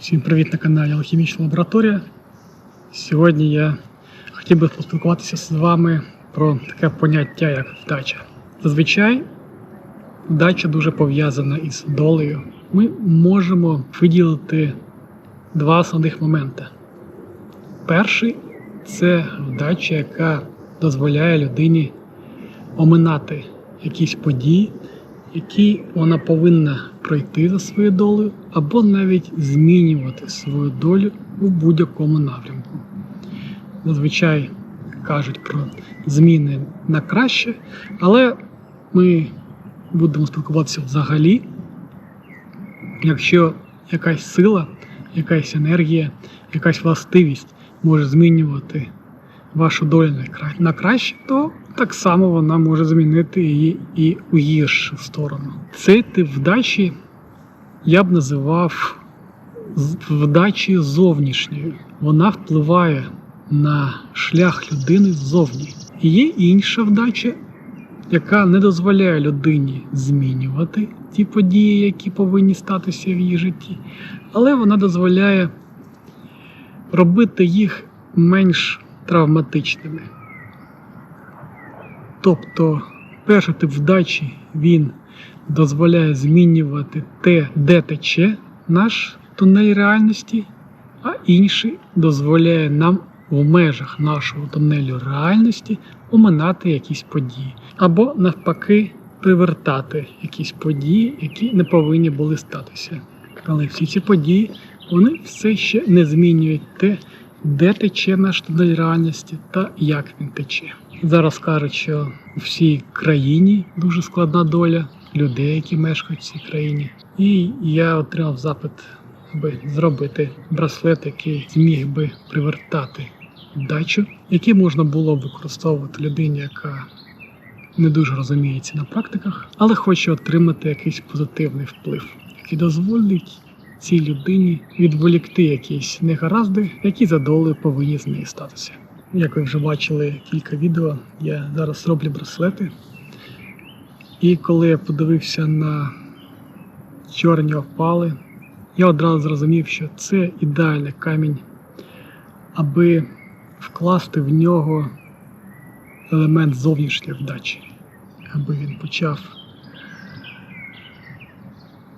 Всім привіт на каналі Алхімічна лабораторія. Сьогодні я хотів би поспілкуватися з вами про таке поняття, як вдача. Зазвичай вдача дуже пов'язана із долею. Ми можемо виділити два основних моменти. Перший це вдача, яка дозволяє людині оминати якісь події, які вона повинна пройти за своєю долею, або навіть змінювати свою долю у будь-якому напрямку. Зазвичай кажуть про зміни на краще, але ми будемо спілкуватися взагалі, якщо якась сила, якась енергія, якась властивість може змінювати вашу долю на краще, то так само вона може змінити її і у гіршу сторону. Цей тип вдачі я б називав вдачі зовнішньою. Вона впливає на шлях людини ззовні. Є інша вдача, яка не дозволяє людині змінювати ті події, які повинні статися в її житті, але вона дозволяє робити їх менш травматичними. Тобто, перший тип вдачі він дозволяє змінювати те, де тече наш тунель реальності, а інший дозволяє нам в межах нашого тунелю реальності оминати якісь події, або навпаки привертати якісь події, які не повинні були статися. Але всі ці події вони все ще не змінюють те, де тече наш тунель реальності та як він тече. Зараз кажуть, що у всій країні дуже складна доля людей, які мешкають в цій країні. І я отримав запит, аби зробити браслет, який зміг би привертати дачу, який можна було б використовувати людині, яка не дуже розуміється на практиках, але хоче отримати якийсь позитивний вплив, який дозволить цій людині відволікти якісь негаразди, які за долею повинні з неї статися. Як ви вже бачили кілька відео, я зараз роблю браслети. І коли я подивився на чорні опали, я одразу зрозумів, що це ідеальний камінь, аби вкласти в нього елемент зовнішньої вдачі, аби він почав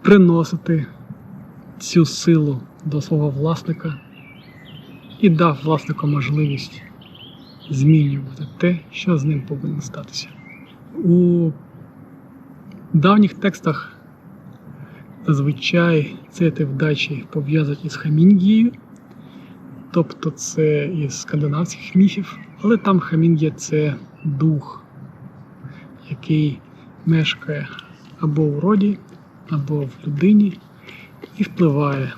приносити цю силу до свого власника і дав власнику можливість змінювати те, що з ним повинно статися. У давніх текстах зазвичай цей тип вдачі пов'язаний із Хамінгією, тобто це із скандинавських міфів, але там Хамінгія це дух, який мешкає або в роді, або в людині і впливає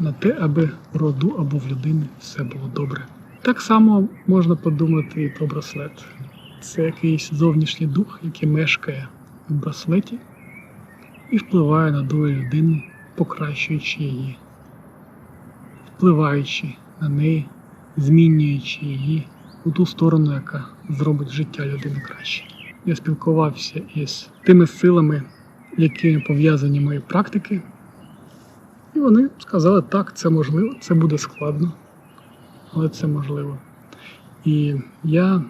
на те, аби в роду або в людини все було добре. Так само можна подумати і про браслет. Це якийсь зовнішній дух, який мешкає в браслеті і впливає на долю людини, покращуючи її, впливаючи на неї, змінюючи її у ту сторону, яка зробить життя людини краще. Я спілкувався із тими силами, якими пов'язані мої практики, і вони сказали, так, це можливо, це буде складно, але це можливо. І я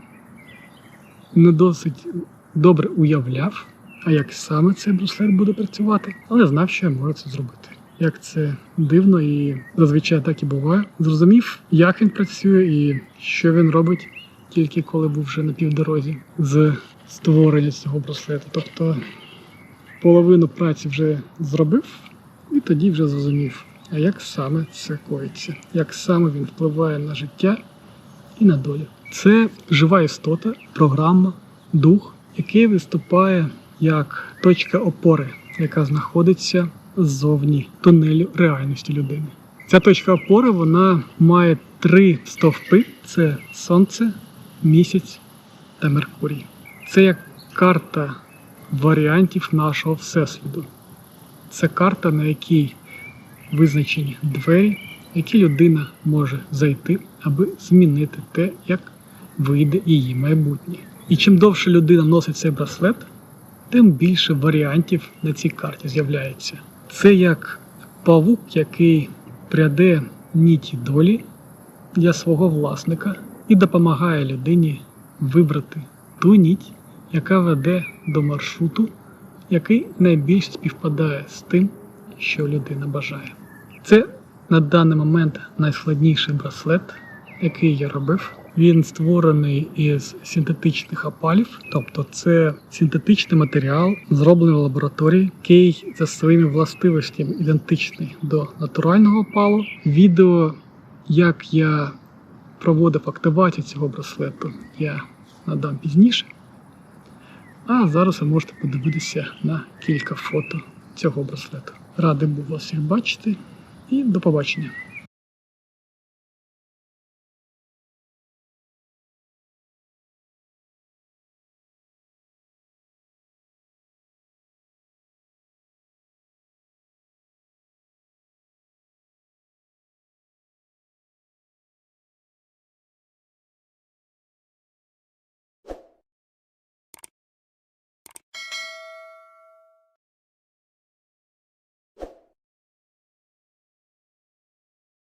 не досить добре уявляв, а як саме цей браслет буде працювати, але знав, що я можу це зробити. Як це дивно і зазвичай так і буває. Зрозумів, як він працює і що він робить, тільки коли був вже на півдорозі з створення цього браслету. Тобто половину праці вже зробив, і тоді вже зрозумів, а як саме це коїться, як саме він впливає на життя і на долю. Це жива істота, програма, дух, який виступає як точка опори, яка знаходиться ззовні тунелю реальності людини. Ця точка опори вона має три стовпи: це сонце, місяць та Меркурій. Це як карта варіантів нашого всесвіту. Це карта, на якій визначені двері, які людина може зайти, аби змінити те, як вийде її майбутнє. І чим довше людина носить цей браслет, тим більше варіантів на цій карті з'являється. Це як павук, який пряде ніті долі для свого власника і допомагає людині вибрати ту ніть, яка веде до маршруту, який найбільш співпадає з тим, що людина бажає. Це на даний момент найскладніший браслет, який я робив. Він створений із синтетичних опалів, тобто це синтетичний матеріал, зроблений в лабораторії, який за своїми властивостями ідентичний до натурального опалу. Відео, як я проводив активацію цього браслету, я надам пізніше. А зараз ви можете подивитися на кілька фото цього браслету. Радий був вас всіх бачити і до побачення.